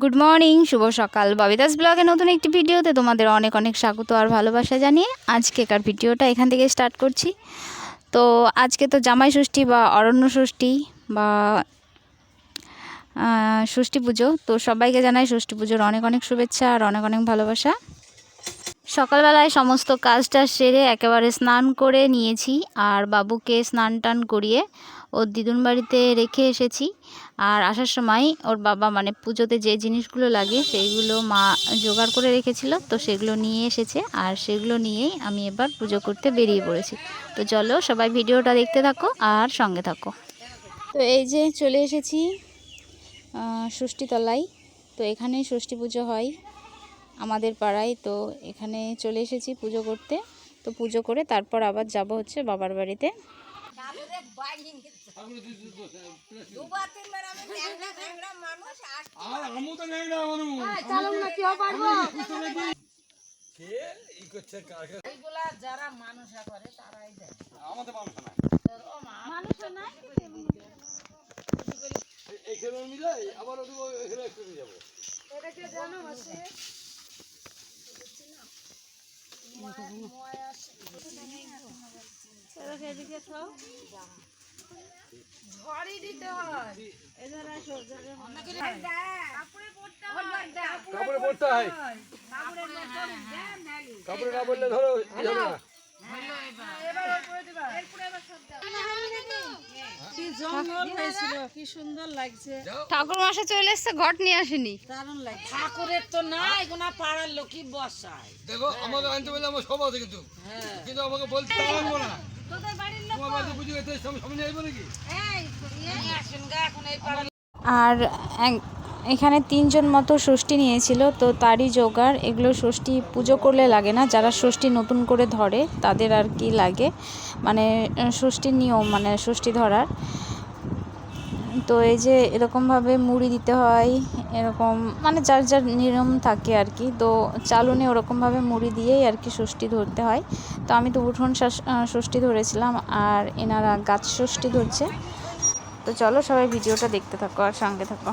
Good morning শুভ সকাল। ববিদাস ব্লগে নতুন একটি ভিডিওতে তোমাদের অনেক অনেক স্বাগত আর ভালোবাসা জানিয়ে আজকেকার ভিডিওটা এখান থেকে স্টার্ট করছি। তো আজকে তো জামাই ষষ্ঠী বা অরণ্য ষষ্ঠী বা ষষ্ঠী পুজো। তো সবাইকে জানাই ষষ্ঠী পুজোর অনেক অনেক শুভেচ্ছা আর অনেক অনেক ভালোবাসা। সকালবেলায় সমস্ত কাজটা সেরে একেবারে স্নান করে নিয়েছি। আর বাবুকে স্নান টান করিয়ে ওর দিদুন বাড়িতে রেখে এসেছি। আর আসার সময় ওর বাবা মানে পুজোতে যে জিনিসগুলো লাগে সেইগুলো মা জোগাড় করে রেখেছিল, তো সেগুলো নিয়ে এসেছে আর সেগুলো নিয়েই আমি এবার পুজো করতে বেরিয়ে পড়েছি। তো চলো সবাই ভিডিওটা দেখতে থাকো আর সঙ্গে থাকো। তো এই যে চলে এসেছি ষষ্ঠীতলায়। তো এখানেই ষষ্ঠী পুজো হয় আমাদের পাড়ায়, তো এখানে চলে এসেছি পুজো করতে। তো পুজো করে তারপর আবার যাব হচ্ছে বাবার বাড়িতে। আর আমু তো নেই না মানু চালুন না কেউ পারব কে ই করছে কাকে যারা মানুষরা করে তারাই দেয়। আমাদের মানুষ না মানুষ না এখানে মিলে আবার এখানে একটু যাব। এটাকে জানো মাসে ঝড়ই দিতে হয়। এদের আসো কাপড়ে পড়তে হয়। কাপড়ে না পড়লে ধরো লাগছে। ঠাকুর মশা চলে এসছে ঘট নিয়ে আসেনি। ঠাকুরের তো নাই কোনা পাড়ার লোকই বসায়। দেখো আমাকে আনতে বললে আমার সব আছে কিন্তু। কিন্তু আমাকে বলতে পারব না আর এখানে তিনজন মতো ষষ্ঠী নিয়েছিল, তো তারই জোগাড়। এগুলো ষষ্ঠী পুজো করলে লাগে না, যারা ষষ্ঠী নতুন করে ধরে তাদের আর কি লাগে। মানে ষষ্ঠী ষষ্ঠীর নিয়ম মানে ষষ্ঠী ধরার। তো এই যে এরকমভাবে মুড়ি দিতে হয়, এরকম মানে যার যার নিয়ম থাকে আর কি, তো চালুনে ওরকমভাবে মুড়ি দিয়েই আর কি ষষ্ঠী ধরতে হয়। তো আমি তো উঠোন ষষ্ঠী ধরেছিলাম আর এনারা গাছ ষষ্ঠী ধরছে। তো চলো সবাই ভিডিওটা দেখতে থাকো আর সঙ্গে থাকো।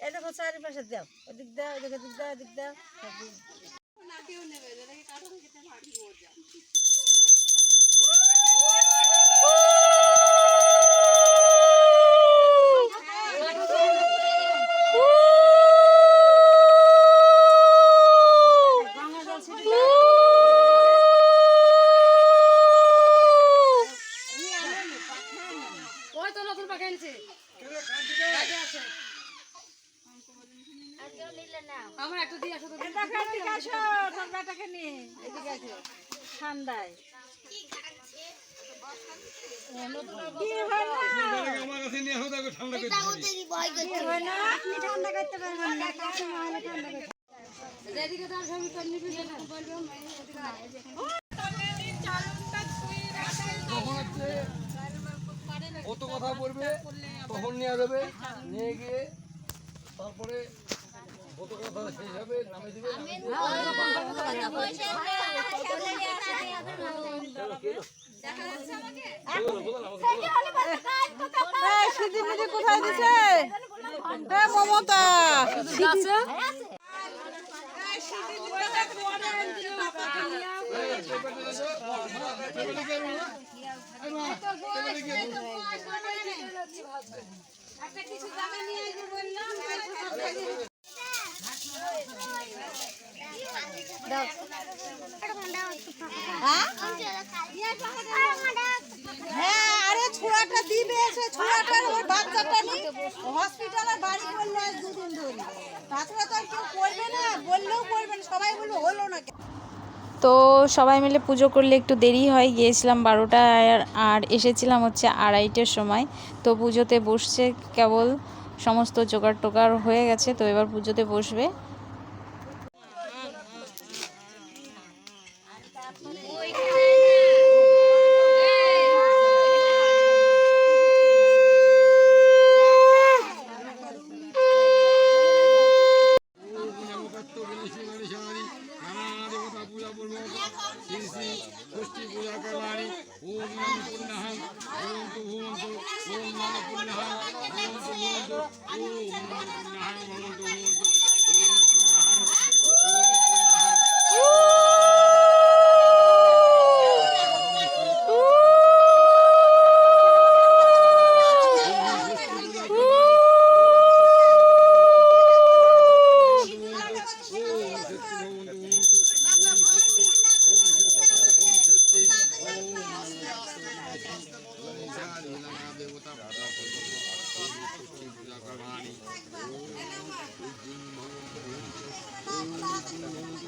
এই দেখো চারিপাশে দাও ওদিক দাও, এদিকে দিক দাও, এদিক দাও। ওই তো নতুন পাখি এনেছে আমার একটা দিয়ে আসো এদিকে আসো তোর বেটাকে নিয়ে। এদিকে আসো। ঠান্ডায়। যেদিকে তার নিবি বলবে কত কথা বলবে তখন নিয়ে যাবে নিয়ে গিয়ে তারপরে কোথায় দিছে মমতা একটা কিছু জামা নিয়ে বললাম তো সবাই মিলে পুজো করলে একটু দেরি হয়, গিয়েছিলাম বারোটা আর এসেছিলাম হচ্ছে আড়াইটের সময়। তো পুজোতে বসছে কেবল, সমস্ত জোগাড় টোগাড় হয়ে গেছে, তো এবার পুজোতে বসবে। পুণ্যহং ভবন্তু ভবন্তু ওম নম পুণ্যহং ভবন্তু ভবন্তু ওম নম পুণ্যহং ভবন্তু ভবন্তু ওম পুণ্যহং Thank you.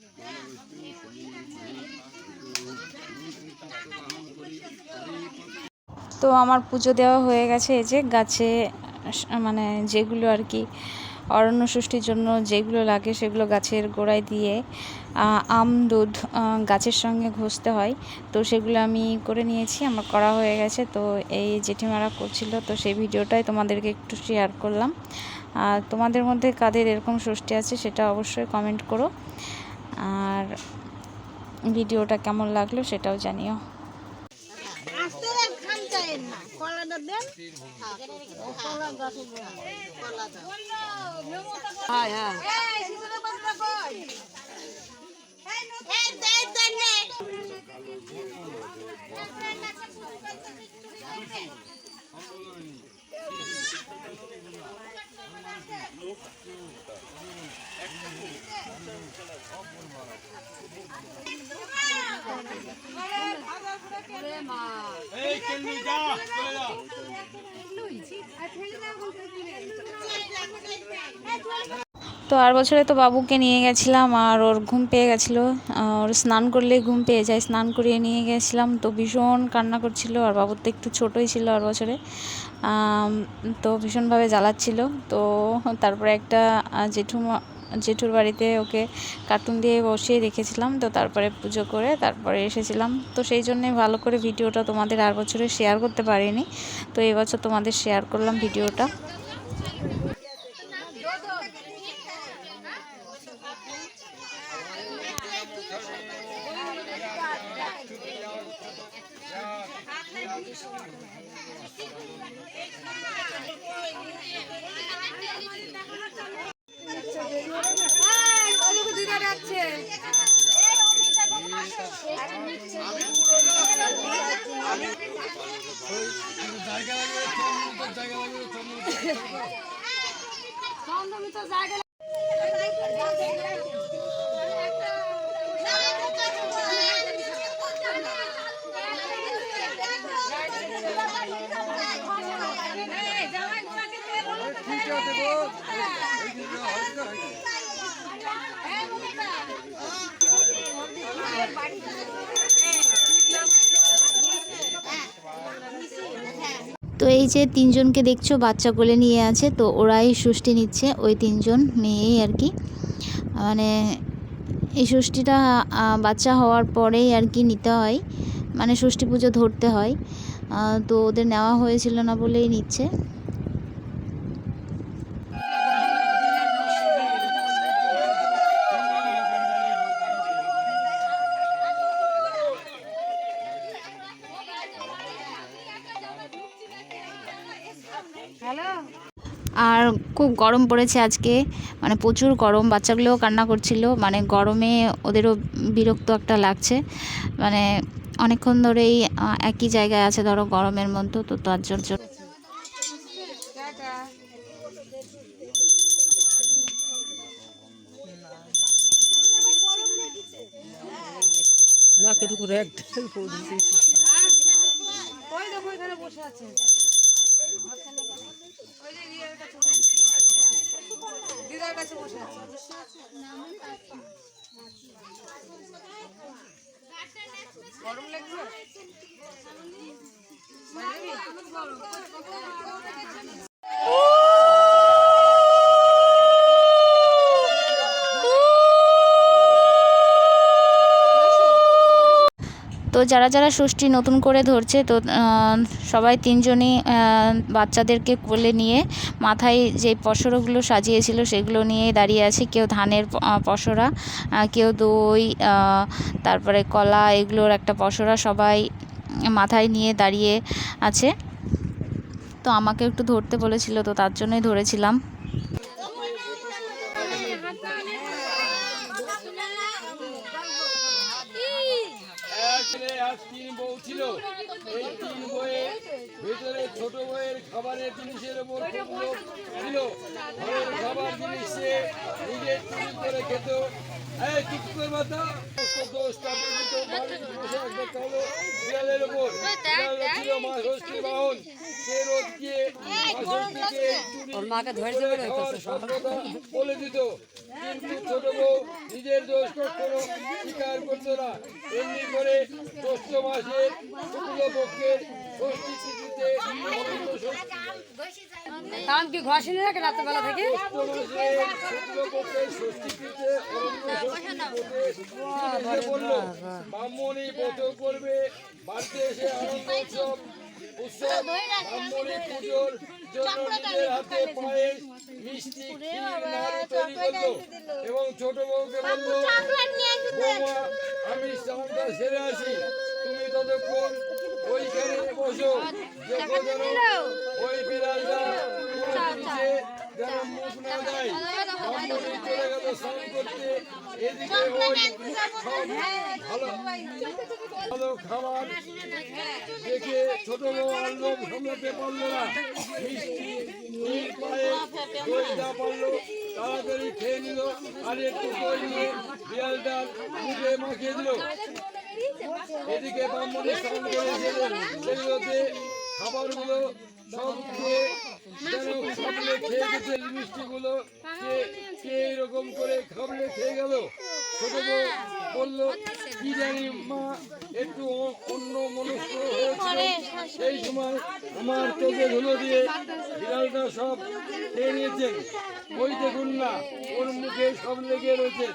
তো আমার পুজো দেওয়া হয়ে গেছে এই যে গাছে মানে যেগুলো আর কি অরণ্য সৃষ্টির জন্য যেগুলো লাগে সেগুলো গাছের গোড়ায় দিয়ে আম, দুধ গাছের সঙ্গে ঘষতে হয়। তো সেগুলো আমি করে নিয়েছি, আমার করা হয়ে গেছে। তো এই জেঠিমারা করছিল, তো সেই ভিডিওটাই তোমাদেরকে একটু শেয়ার করলাম। আর তোমাদের মধ্যে কাদের এরকম ষষ্ঠী আছে সেটা অবশ্যই কমেন্ট করো। আর ভিডিওটা কেমন লাগল সেটাও জানিও আসতে খান চাইেন না তো আর বছরে তো বাবুকে নিয়ে গেছিলাম আর ওর ঘুম পেয়ে গেছিল। ওর স্নান করলে ঘুম পেয়ে যায়। স্নান করিয়ে নিয়ে গেছিলাম তো ভীষণ কান্না করছিল আর বাবুর তো একটু ছোটোই ছিল আর বছরে। তো ভীষণভাবে জ্বালাচ্ছিল। তো তারপরে একটা জেঠুমা, জেঠুর বাড়িতে ওকে কার্টুন দিয়ে বসিয়ে রেখেছিলাম। তো তারপরে পুজো করে তারপরে এসেছিলাম। তো সেই জন্যে ভালো করে ভিডিওটা তোমাদের আর বছরে শেয়ার করতে পারিনি। তো এবছর তোমাদের শেয়ার করলাম ভিডিওটা। জায়গা লাগবে তো এই যে তিনজনকে দেখছ, বাচ্চা কোলে নিয়ে আছে, তো ওরাই ষষ্ঠী নিচ্ছে, ওই তিনজন মেয়েই আর কি। মানে এই ষষ্ঠীটা বাচ্চা হওয়ার পরেই আর কি নিতে হয়। মানে ষষ্ঠী পুজো ধরতে হয়। তো ওদের নেওয়া হয়েছিল না বলেই নিচ্ছে। আর খুব গরম পড়েছে আজকে। মানে প্রচুর গরম বাচ্চাগুলোও কান্না করছিল। মানে গরমে ওদেরও বিরক্ত একটা লাগছে। মানে অনেকক্ষণ ধরেই একই জায়গায় আছে ধরো গরমের মধ্যে তো তার জন্য। ওই দেখো এখানে বসে আছে। দিদার কাছে বসে গরম লাগবে তো যারা যারা ষষ্ঠী নতুন করে ধরছে, তো সবাই তিনজনই বাচ্চাদেরকে কোলে নিয়ে মাথায় যে পসরাগুলো সাজিয়েছিল সেগুলো নিয়ে দাঁড়িয়ে আছে। কেউ ধানের পসরা কেউ দই তারপরে কলা, এগুলোর একটা পসরা সবাই মাথায় নিয়ে দাঁড়িয়ে আছে। তো আমাকে একটু ধরতে বলেছিল, তো তার জন্যই ধরেছিলাম। আর তিন বউ ছিল। এই তিন বইয়ের ভেতরে ছোট বইয়ের খাবারের জিনিসের খুব ছিল। খাবার জিনিস সে নিজে চুরি করে খেত। এই চুপ করে মাথা সমস্ত দোষ চাপিয়ে দিত বসে একটা কালো বিড়ালের বিড়ালটা ছিল মা ষষ্ঠীর বাহন। মাকে ধরে করে বলে দিত। কিন্তু ছোট বউ নিজের দোষ কখনো স্বীকার করতো না। এমনি করে ষষ্ঠ মাসের শুক্লপক্ষের ষষ্ঠী তিথিতে কারণ কি ঘষিনি নাকি রাত্রেবেলা থেকে? ব্রাহ্মণী ব্রত করবে বাড়িতে এসে আনন্দ উৎসব উৎসব ব্রাহ্মণী পুজোর জন্য নিজের হাতে পায়েস মিষ্টি তৈরি করল এবং ছোট বউকে বলল আমি স্নানটা সেরে আসি। তুমি ততক্ষণ ওইখানে বসো। দেখো যেন ওই বিড়ালটা যেন মুখ না দেয়। ব্রাহ্মণী চলে গেল স্নান করতে। এদিকে ওই ভালো। ভালো খাবার দেখে ছোট বউ পারল না। মিষ্টি নীল তাড়াতাড়ি খেয়ে নিল আর একটু দই নিয়ে বিড়ালটার মুখে মাখিয়ে দিল। এদিকে ব্রাহ্মণের স্নান করে সেগুলোতে খাবারগুলো সব খেয়ে খেয়ে গেছে মিষ্টিগুলো কে কে এরকম করে খাবলে খেয়ে গেল। ছোট বলল মা একটু অন্য মনস্ক হয়েছিল সেই সময় আমার চোখে ধুলো দিয়ে বিড়ালটা সব খেয়ে নিয়েছেন ওই দেখুন না ওর মুখে সব লেগে রয়েছে।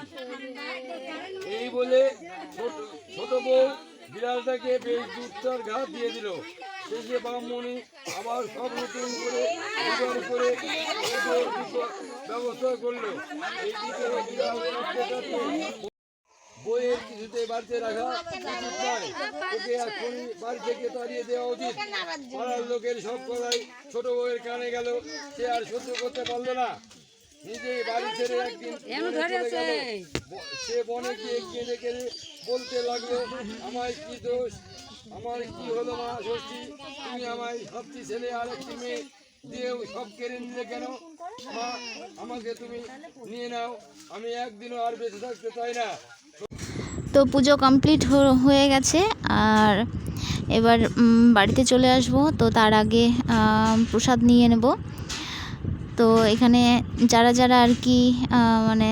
এই বলে ছোট বউ বিড়ালটাকে বেশ দুধটার ঘাট দিয়ে দিল। শেষে ব্রাহ্মণী আবার সব নতুন করে জোগাড় করে ব্যবস্থা করল। এইদিকে বিড়াল বইয়ের কিছুতে বাড়িতে রাখা উচিত নয় ওকে এখনই বাড়ি থেকে তাড়িয়ে দেওয়া উচিত। পাড়ার লোকের সব কথাই ছোট বউয়ের কানে গেল। সে আর সহ্য করতে পারল না। নিজেই বাড়ি ছেড়ে একদিন সে বনে গিয়ে কেঁদে কেঁদে বলতে লাগল আমায় কি দোষ? আমার কি হলো মা ষষ্ঠী? তুমি আমায় ভাবছি ছেলে আর একটি মেয়ে দিয়ে সব কেড়ে নিলে কেন? মা আমাকে তুমি নিয়ে নাও। আমি একদিনও আর বেঁচে থাকতে চাই না। তো পুজো কমপ্লিট হয়ে গেছে। আর এবার বাড়িতে চলে আসব। তো তার আগে প্রসাদ নিয়ে নেব। তো এখানে যারা যারা আর কি মানে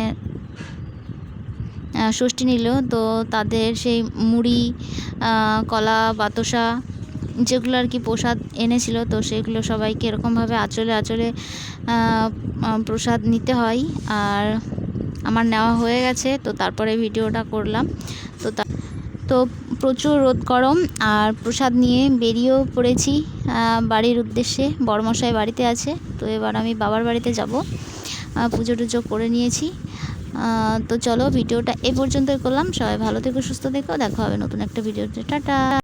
ষষ্ঠী নিল, তো তাদের সেই মুড়ি কলা, বাতসা যেগুলো আর কি প্রসাদ এনেছিল, তো সেগুলো সবাইকে এরকমভাবে আঁচলে আঁচলে প্রসাদ নিতে হয়। আর আমার নেওয়া হয়ে গেছে, তো তারপরে ভিডিওটা করলাম। তো তা প্রচুর রোদ গরম, আর প্রসাদ নিয়ে বেরিয়েও পড়েছি বাড়ির উদ্দেশ্যে। বড়মশাই বাড়িতে আছে, তো এবার আমি বাবার বাড়িতে যাব। পুজো টুজো করে নিয়েছি। তো চলো ভিডিওটা এ পর্যন্তই করলাম। সবাই ভালো থেকো, সুস্থ থেকো। দেখা হবে নতুন একটা ভিডিওতে। টাটা!